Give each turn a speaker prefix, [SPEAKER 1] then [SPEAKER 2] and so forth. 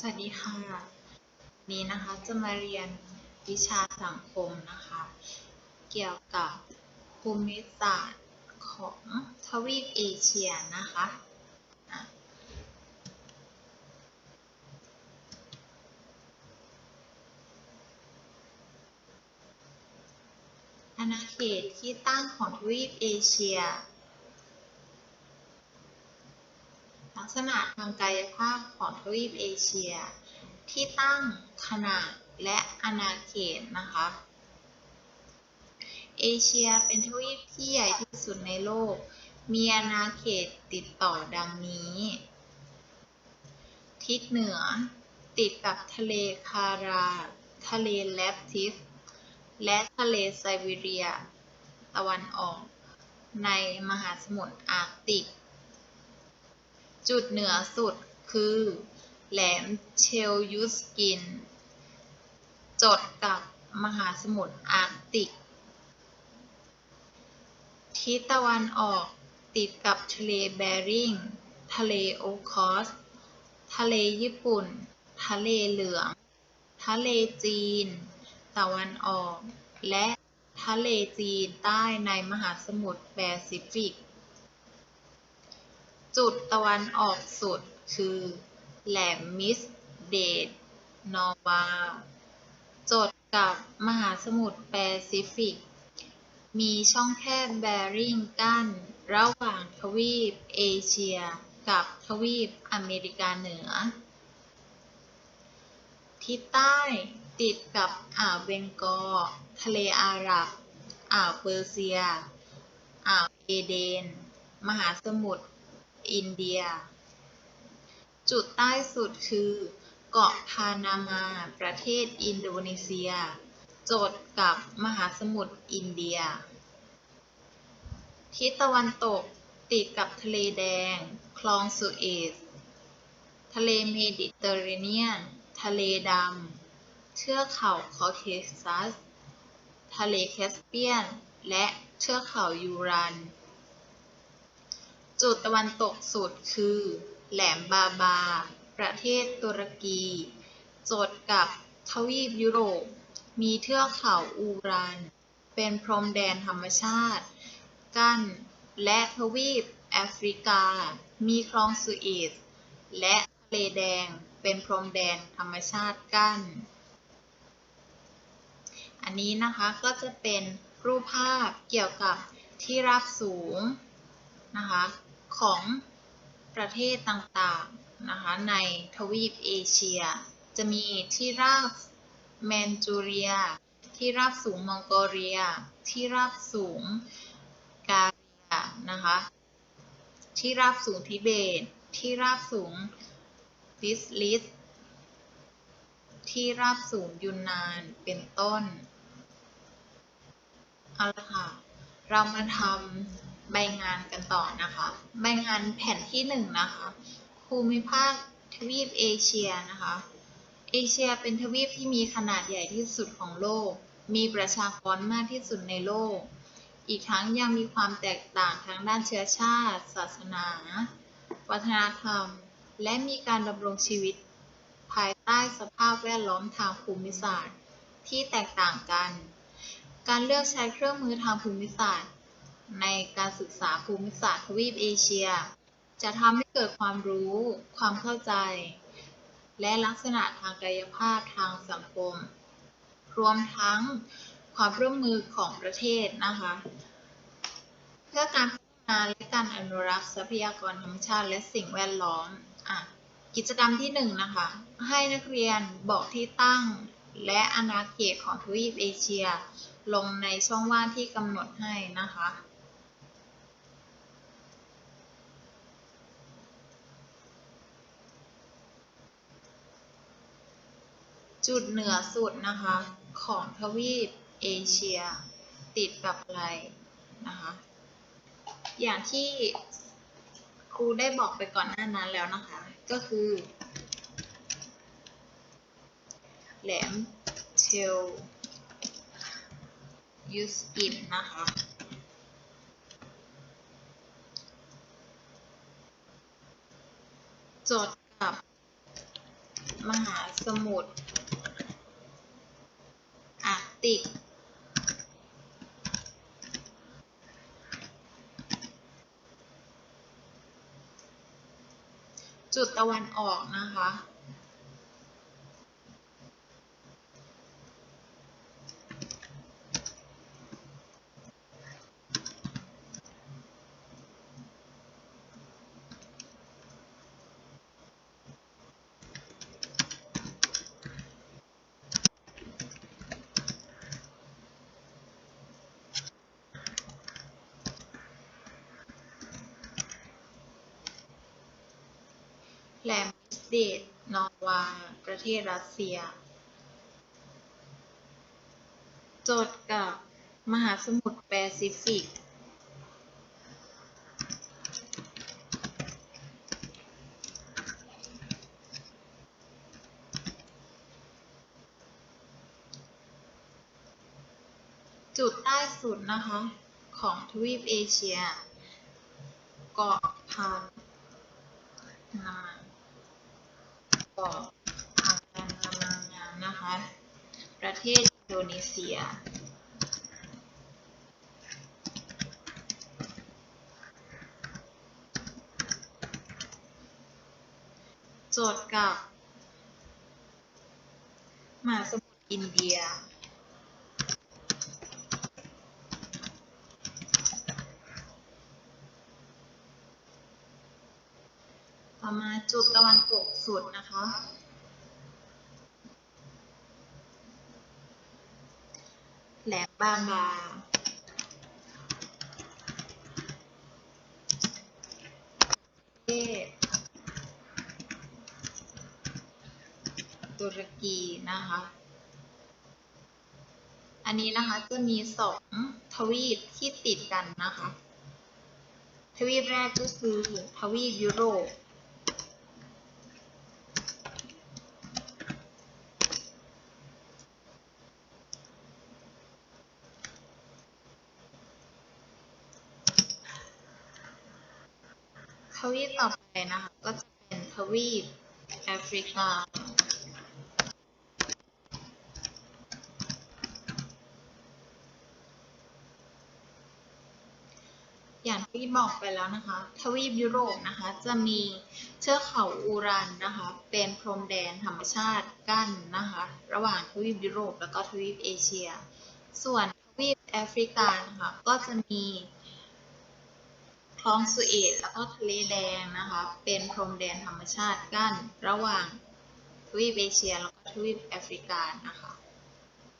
[SPEAKER 1] สวัสดีค่ะ นี้นะคะจะมาเรียนวิชาสังคมนะคะ เกี่ยวกับภูมิศาสตร์ของทวีปเอเชียนะคะอะอาณาเขตที่ตั้งของทวีปเอเชีย ลักษณะทางกายภาพ ของทวีปเอเชีย ที่ตั้งขนาดและอาณาเขตนะคะ เอเชียเป็นทวีปที่ใหญ่ที่สุดในโลก มีอาณาเขตติดต่อดังนี้ ทิศเหนือ ติดกับทะเลคารา ทะเลแลปติส และทะเลไซบีเรีย ตะวันออก ในมหาสมุทรอาร์กติก จุดเหนือสุด คือ แหลมเชลยุสกิน จดกับมหาสมุทรอาร์กติก ทิศตะวันออกติดกับทะเลแบริง ทะเลโอคอส ทะเลญี่ปุ่น ทะเลเหลือง ทะเลจีน ตะวันออก และทะเลจีนใต้ในมหาสมุทรแปซิฟิก จุดตะวันออกสุด คือ แหลมมิสเดตนอร์วาจดกับมหาสมุทรแปซิฟิก มีช่องแคบแบริ่งกั้น ระหว่างทวีปเอเชีย กับทวีปอเมริกาเหนือ ทิศใต้ติดกับอ่าวเบงกอลทะเลอาหรับ อ่าวเปอร์เซีย อ่าวเอเดน มหาสมุทรอินเดีย จุดใต้สุดคือ เกาะพานามา ประเทศอินโดนีเซีย โจทย์กับมหาสมุทรอินเดีย ทิศตะวันตกติดกับทะเลแดง คลองสุเอซทะเลเมดิเตอร์เรเนียน ทะเลดำ เทือกเขาคอเคซัส ทะเลแคสเปียน และเทือกเขายูรัน จุดตะวันตกสุดคือ แหลมบาบา ประเทศตุรกี โจทย์กับทวีปยุโรป มีเทือกเขาอูรัน เป็นพรมแดนธรรมชาติ กั้นและทวีปแอฟริกา มีคลองสุเอซและทะเลแดง เป็นพรมแดนธรรมชาติกั้น อันนี้นะคะก็จะเป็นรูปภาพเกี่ยวกับที่ราบสูงนะคะของ ประเทศต่างๆนะคะในทวีปเอเชีย จะมีที่ราบแมนจูเรีย ที่ราบสูงมองโกเลีย ที่ราบสูงกาเรียนะคะที่ราบสูงทิเบต ที่ราบสูงติสลิสที่ราบสูงยุนนานเป็นต้นเอาละค่ะเรามาทำ ใบงานกันต่อนะคะ ใบงานแผ่นที่หนึ่งนะคะภูมิภาคทวีปเอเชียนะคะ เอเชียเป็นทวีปที่มีขนาดใหญ่ที่สุดของโลก มีประชากรมากที่สุดในโลก อีกทั้งยังมีความแตกต่างทางด้านเชื้อชาติ ศาสนา วัฒนธรรม และมีการดำรงชีวิต ภายใต้สภาพแวดล้อมทางภูมิศาสตร์ที่แตกต่างกัน การเลือกใช้เครื่องมือทางภูมิศาสตร์ ในการศึกษาภูมิศาสตร์ทวีปเอเชีย จะทำให้เกิดความรู้ ความเข้าใจ และลักษณะทางกายภาพทางสังคม รวมทั้งความร่วมมือของประเทศนะคะ เพื่อการพัฒนาและการอนุรักษ์ทรัพยากรธรรมชาติและสิ่งแวดล้อมอะกิจกรรมที่หนึ่งนะคะ ให้นักเรียนบอกที่ตั้งและอาณาเขตของทวีปเอเชีย ลงในช่องว่างที่กำหนดให้นะคะ จุดเหนือสุดนะคะ ของทวีปเอเชีย ติดกับอะไรนะคะ อย่างที่ครูได้บอกไปก่อนหน้านั้นแล้วนะคะ ก็คือ แหลมเชลยูสกินนะคะจดกับมหาสมุทร ติก จุดตะวันออกนะคะ เดตนอร์วาประเทศรัสเซีย โจทย์กับมหาสมุทรแปซิฟิก จุดใต้สุดนะคะ ของทวีปเอเชีย เกาะพานา เกาะพานามานนะคะ ประเทศอินโดนีเซียโจทย์กับมหาสมุทรอินเดีย ต่อมา จุดตะวันตกสุดนะคะ แหลมบางบาเทศตุรกีนะคะ อันนี้นะคะจะมีสองทวีปที่ติดกันนะคะ ทวีปแรกก็คือทวีปยุโรป ทวีปต่อไปนะคะก็จะเป็นทวีปแอฟริกาอย่างที่บอกไปแล้วนะคะ ทวีปยุโรปนะคะ จะมีเทือกเขาอูรันนะคะ เป็นพรมแดนธรรมชาติกั้นนะคะ ระหว่างทวีปยุโรปแล้วก็ทวีปเอเชีย ส่วนทวีปแอฟริกานะคะก็จะมี คลองสุเอตแล้วก็ทะเลแดงนะคะ เป็นพรมแดนธรรมชาติกั้นระหว่างทวีปเอเชียแล้วก็ทวีปแอฟริกานะคะ